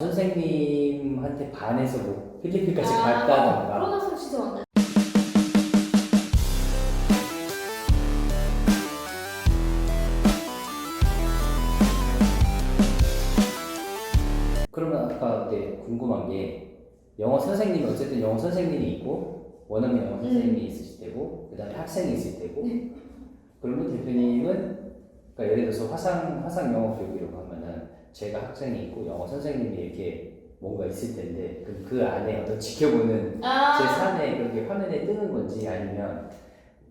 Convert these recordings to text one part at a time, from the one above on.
선생님한테 반해서 뭐 필리핀까지 아, 갔다던가. 학생 진짜 많아요. 그러면 아까 네, 궁금한 게 영어 선생님이 어쨌든 영어 선생님이 있고 원어민 영어 선생님이 있으실 때고 그다음에 학생이 있을 때고. 그러면 대표님은 그러니까 예를 들어서 화상 화상 영어 교육이라고 하면은 제가 학생이 있고 영어 선생님이 이렇게 뭔가 있을 텐데 그럼 그 안에 어떤 지켜보는 제 아, 산에 그렇게 화면에 뜨는 건지 아니면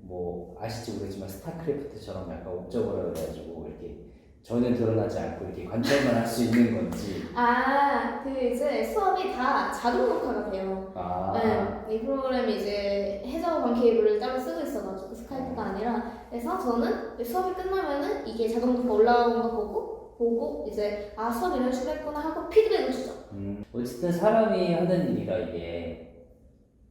뭐 아실지 모르겠지만 스타크래프트처럼 약간 옵저버라 그래가지고 이렇게 전혀 드러나지 않고 이렇게 관찰만 할 수 있는 건지. 아, 그 이제 수업이 다 자동 녹화가 돼요. 아. 네, 이 프로그램이 이제 해저반 케이블을 따로 쓰고 있어가지고 스카이프가 아니라 그래서 저는 수업이 끝나면은 이게 자동 녹화 올라온 거 보고 보고 이제 아 수업 이런 식으로 했구나 하고 피드백을 주죠. 음, 어쨌든 사람이 하는 일이라 이게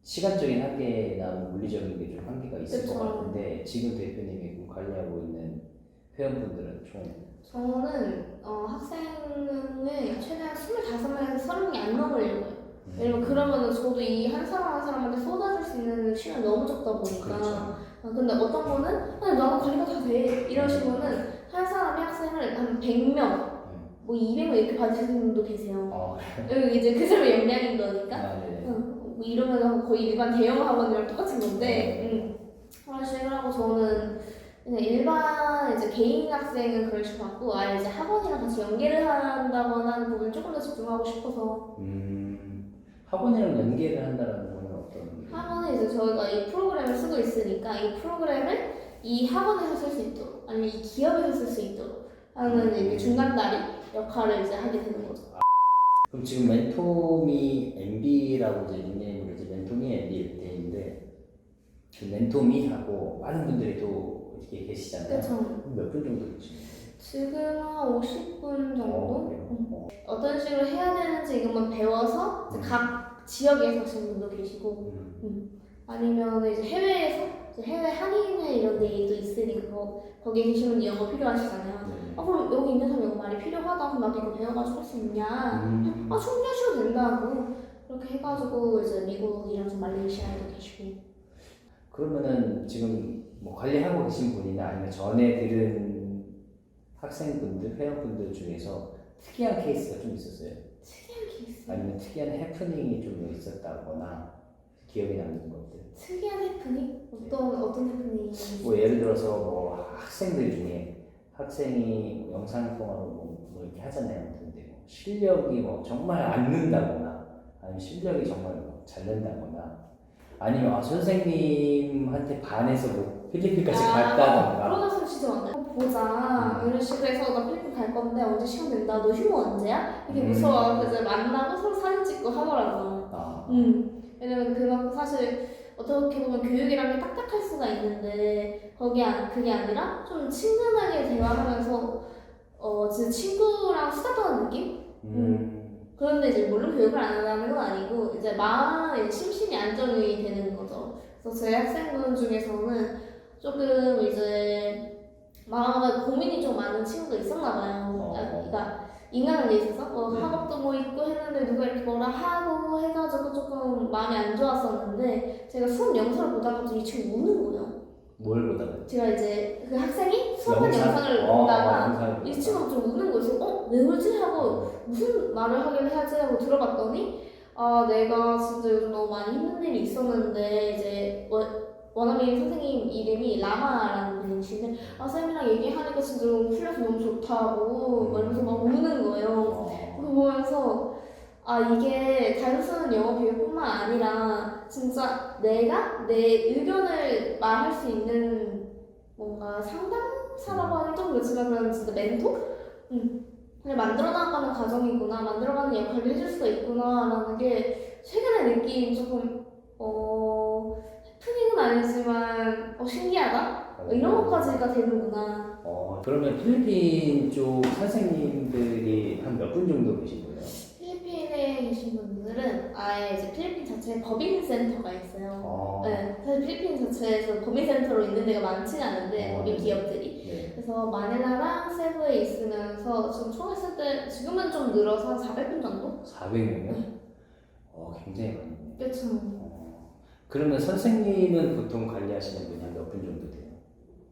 시간적인 한계나 뭐 물리적인 게 좀 한계가 있을 것 그쵸. 같은데 지금 대표님이 그 관리하고 있는 회원분들은 총 저는 어, 학생을 최대한 25명에서 30명이 안 넘으려고요. 음, 왜냐면 그러면은 저도 이 한 사람 한 사람한테 쏟아줄 수 있는 시간이 너무 적다 보니까 그렇죠. 아, 근데 어떤 분은 아니 나는 관리가 다 돼 이러시면은 한 사람이 학생을 한 100명 음. 뭐 200명 이렇게 받으시는 분도 계세요 어, 여기 이제 그 사람의 역량인 거니까 아, 네네. 응, 뭐 이러면 거의 일반 대형 학원이랑 똑같은 건데 응. 그런 식으로 하고 저는 그냥 일반 이제 개인 학생은 그럴 줄 같고 아예 이제 학원이랑 같이 연계를 한다거나 하는 부분 조금 더 집중하고 싶어서 음, 학원이랑 연계를 한다는 거는 어떤? 학원에 이제 저희가 이 프로그램을 쓰고 있으니까 이 프로그램을 이 학원에서 쓸 수 있도록 아니면 이 기업에서 쓸 수 있도록 하는 이제 중간다리 역할을 이제 하게 되는 거죠. 그럼 지금 멘토미 MB라고 이제 닉네임으로 이제 멘토미 MB 이렇게 돼 있는데 그 멘토미하고 많은 분들이 또 이렇게 계시잖아요. 그쵸. 몇 분 정도 계시나요? 지금 한 50분 정도? 어, 그래요? 응. 어. 어떤 식으로 해야 되는지 이것만 배워서 이제 각 지역에서 하시는 분도 계시고 음. 아니면 이제 해외에서 이제 해외 한인회 이런 데도 있으니까 거- 거기에 계시는 영어 필요하시잖아요. 네. 아 그럼 여기 있는 사람 영어 많이 필요하다 그럼 나도 이거 배워가지고 할 수 있냐? 음. 아 충분하셔도 된다고 그렇게 해가지고 이제 미국이랑 좀 말레이시아에도 계시고 그러면은 지금 뭐 관리하고 계신 분이나 아니면 전에 들은 학생분들, 회원분들 중에서 특이한 케이스가 좀 있었어요? 특이한 케이스 아니면 특이한 해프닝이 좀 있었다거나 기억에 남는 것들? 특이한 해프닝? 어떤 어떤 해프닝이 뭐 예를 들어서 뭐 학생들 중에 학생이 뭐 영상 통화로 뭐, 뭐 이렇게 하잖아요. 근데 뭐 실력이 뭐 정말 안 는다거나 아니면 실력이 정말 뭐 잘 는다거나 아니면 아, 선생님한테 반해서 뭐 필리핀까지 갔다던가 그런 학생 진짜 많아요 보자 음. 이런 식으로 해서 나 필리핀 갈 건데 언제 시간 된다 너 휴무 언제야? 이렇게 음. 무서워 그래서 만나고 서로 사진 찍고 하더라고요 아, 음. 왜냐면 그만큼 사실 어떻게 보면 교육이란 게 딱딱할 수가 있는데 거기 안 그게 아니라 좀 친근하게 대화하면서 어 진짜 친구랑 수다 떠는 느낌? 음, 그런데 이제 물론 교육을 안 한다는 건 아니고 이제 마음의 심신이 안정이 되는 거죠. 그래서 제 학생분 중에서는 조금 이제 마음에 고민이 좀 많은 친구가 있었나 봐요. 어. 그러니까 인간관계에 있어서 뭐 네. 학업도 뭐 있고 했는데 누가 이렇게 뭐라 하고 해가지고 조금 마음이 안 좋았었는데 제가 수업 영상을 보다가 이 친구 우는 거예요. 뭘 보다가 제가 이제 그 학생이 수업한 영상? 영상을 어, 보다가 이. 친구가 좀 우는 거예요. 어? 왜 울지? 하고 무슨 말을 하긴 하지 하고 들어봤더니 아 내가 진짜 요즘 너무 많이 힘든 일이 있었는데 이제 원- 원어민 선생님 이름이 라마라는 분이신데 아 쌤이랑 얘기하니까 진짜 너무 풀려서 너무 좋다고 막 이러면서 막 우는 거예요. 어, 그거 보면서 아 이게 단순한 영어 교육뿐만 아니라 진짜 내가 내 의견을 말할 수 있는 뭔가 상담사라고 하면 좀 그렇지만 그런 진짜 멘토? 응. 그냥 만들어 나가는 과정이구나 만들어가는 역할을 해줄 수가 있구나라는 게 최근에 느낀 조금 어 해프닝은 아니지만 어 신기하다 어, 이런 것까지가 되는구나 어, 그러면 필리핀 쪽 선생님들이 한 몇 분 정도 계신 거예요? 필리핀에 계신 분들은 아예 이제 필리핀 자체에 법인 센터가 있어요. 어, 네, 사실 필리핀 자체에서 법인 센터로 있는 데가 많지는 않은데 어, 법인 네. 기업들이 네. 그래서 마닐라랑 세부에 있으면서 지금 총 했을 때 지금은 좀 늘어서 한 400분 정도? 400명이요? 어, 굉장히 많네요. 그렇죠. 어, 그러면 선생님은 보통 관리하시는 분이 한몇분 정도 돼요?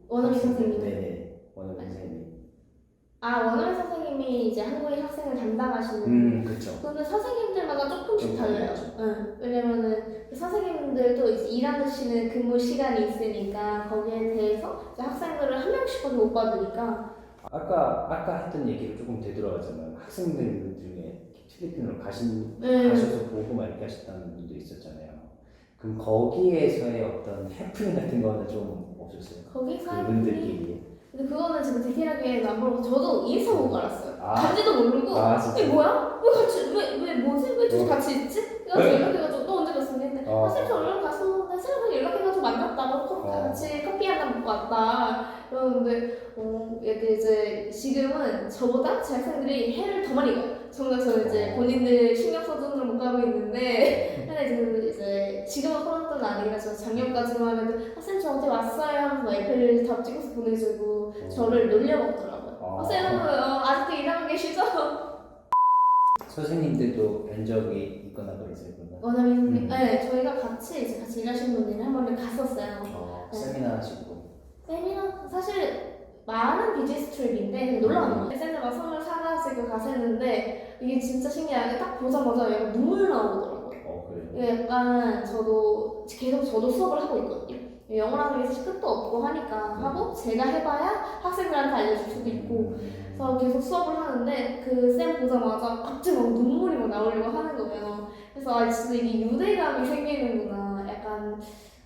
원어민? 선생님. 네네. 원어민 선생님. 아 원어민 선생님이 이제 한국인 학생을 담당하시는. 음, 그쵸. 근데 선생님들마다 조금씩 좀 달라요. 응. 왜냐면은 그 선생님들도 이제 일하시는 근무 시간이 있으니까 거기에 대해서 이제 학생들을 한 명씩밖에 못 받으니까 아까 아까 했던 얘기를 조금 되돌아가자면 학생들 중에 필리핀으로 가신 네. 가셔서 보고 막 이렇게 하셨다는 분도 있었잖아요. 그럼 거기에서의 어떤 해프닝 같은 거는 좀 없었어요? 거기 사람들이 그분들끼리. 근데 그거는 지금 디테일하게 안 보고 저도 인스타 보고 알았어요. 아. 간지도 모르고 아 진짜. 이게 뭐야? 왜 같이 왜, 왜 뭐지? 왜 둘이 어. 같이 있지? 그래서 네. 연락해가지고 너 언제 갔어? 했는데 어. 아 쌤저 얼른 갔었는데 쌤이 연락해가지고 만났다고 커- 어. 같이 커피 한잔 먹고 왔다 그러는데 어 이게 이제 지금은 저보다 제 학생들이 해를 더 많이 가요 정말 저는 이제 어. 본인들 신경 써준으로 못 가고 있는데 근데 지금 이제 지금은 코로나 때는 아니라 저 작년까지만 해도 아, 쌤저 어제 왔어요 하면서 에펠을 다 찍어서 보내주고 저를 놀려먹더라고요 어. 어, 쌤은 어, 아직도 일하고 계시죠? 선생님들도 뵌 적이 있거나 그러세요 그러면? 원어민 선생님, 음. 네, 저희가 같이 이제 같이 일하시는 분들이 한 번을 갔었어요. 어, 네. 세미나 하시고. 쌤이랑 사실 많은 비즈니스 트립인데 가는 거예요. 쌤들 막 선물 사가지고 가셨는데 이게 진짜 신기한 게딱 보자마자 약간 눈물 나오더라고요. 이게 약간 저도 계속 저도 수업을 하고 있거든요. 영어라는 게 사실 끝도 없고 하니까 하고 제가 해봐야 학생들한테 알려줄 수도 있고 음. 그래서 계속 수업을 하는데 그 쌤 보자마자 갑자기 막 눈물이 막 나오려고 하는 거예요. 그래서 아 진짜 이게 유대감이 생기는구나. 약간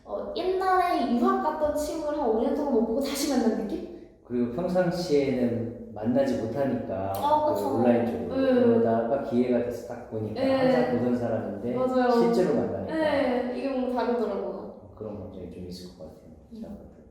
어, 옛날에 유학 갔던 친구를 한 5년 동안 못 보고 다시 만난 느낌? 그리고 평상시에는 만나지 못하니까 어, 그 그쵸. 온라인 쪽으로 음. 그러다가 기회가 돼서 딱 보니까 네. 항상 보던 사람인데 맞아요. 실제로 만나니까 네, 이게 뭔가 다르더라고요. 그런 감정이 좀 있을 것 같아요. 음.